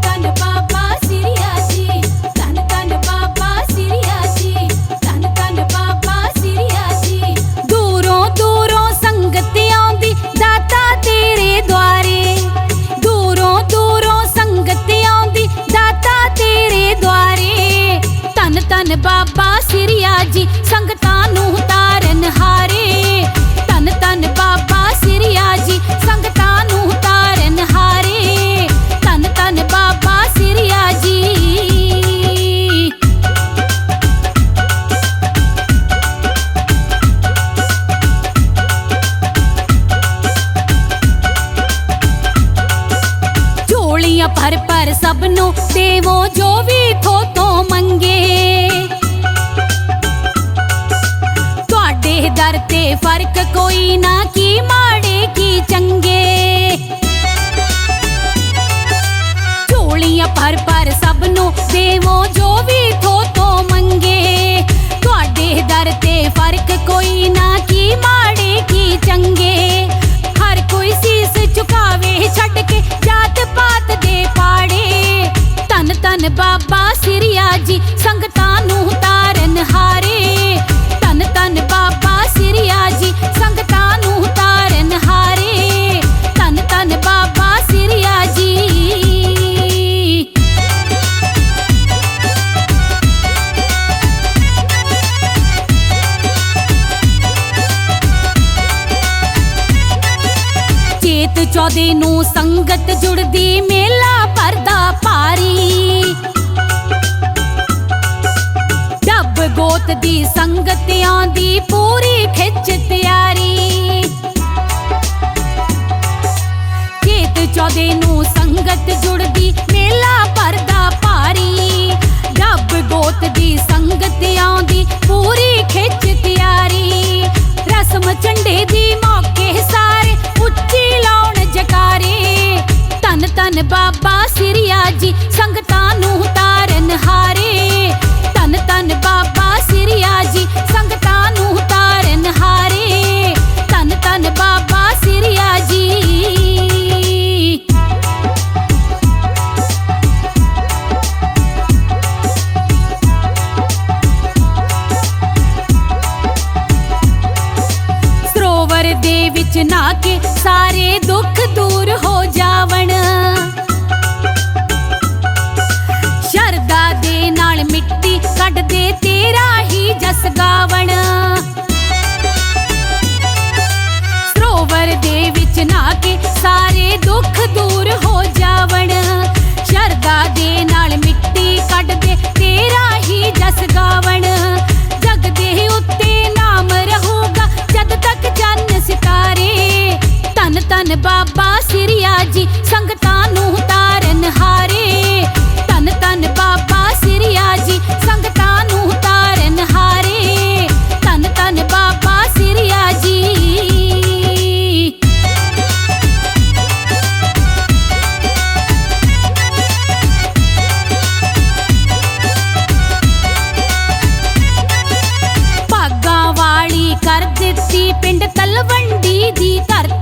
ਧੰਨ ਧੰਨ ਬਾਬਾ ਸਿਰਿਆ ਝੋਲੀਆਂ ਭਰ ਭਰ ਸਭ ਨੂੰ ਦੇਵੋ ਜੋ ਵੀ ਥੋ ਤੋਂ ਮੰਗੇ। ਤੁਹਾਡੇ ਦਰ ਤੇ ਫ਼ਰਕ ਕੋਈ ਨਾ, ਕੀ ਮਾੜੇ, ਕੀ ਚੰਗੇ। ਝੋਲੀਆਂ ਭਰ ਭਰ ਸਭ ਨੂੰ ਦੇਵੋ ਜੋ ਵੀ ਥੋ ਤੋਂ ਮੰਗੇ। ਤੁਹਾਡੇ ਦਰ ਤੇ ਫ਼ਰਕ ਕੋਈ ਨਾ ਜੀ, ਸੰਗਤਾਂ ਨੂੰ ਤਾਰਨ ਹਾਰੇ। ਧੰਨ ਧੰਨ ਬਾਬਾ ਸਿਰਿਆ ਜੀ, ਸੰਗਤਾਂ ਨੂੰ ਤਾਰਨ ਹਾਰੇ। ਧੰਨ ਧੰਨ ਬਾਬਾ ਸਿਰਿਆ ਜੀ। ਚੇਤ ਚੌਦੇ ਨੂੰ ਸੰਗਤ ਜੁੜਦੀ ਮੇਲ ਦੀ ਸੰਗਤ ਦੀ ਪੂਰੀ ਖਿੱਚ ਤਿਆਰੀ। ਚੇਤ ਚੌਦੇ ਨੂੰ ਸੰਗਤ ਜਨਾ ਵਿੱਚ ਕੇ ਸਾਰੇ ਦੁੱਖ ਦੂਰ ਹੋ ਜਾਵਣ। ਧੰਨ ਬਾਬਾ ਸਿਰਿਆ ਜੀ ਸੰਗਤਾਂ ਨੂੰ ਤਾਰਨ ਹਾਰੇ। ਧੰਨ ਧੰਨ ਬਾਬਾ ਸਿਰਿਆ ਜੀ ਸੰਗਤਾਂ ਨੂੰ ਤਾਰਨ ਹਾਰੇ। ਧੰਨ ਧੰਨ ਬਾਬਾ ਸਿਰਿਆ ਜੀ ਭਾਗਾਂ ਵਾਲੀ ਕਰ ਦਿੱਤੀ ਪਿੰਡ ਤਲਵੰਡੀ ਦੀ ਧਰਤੀ।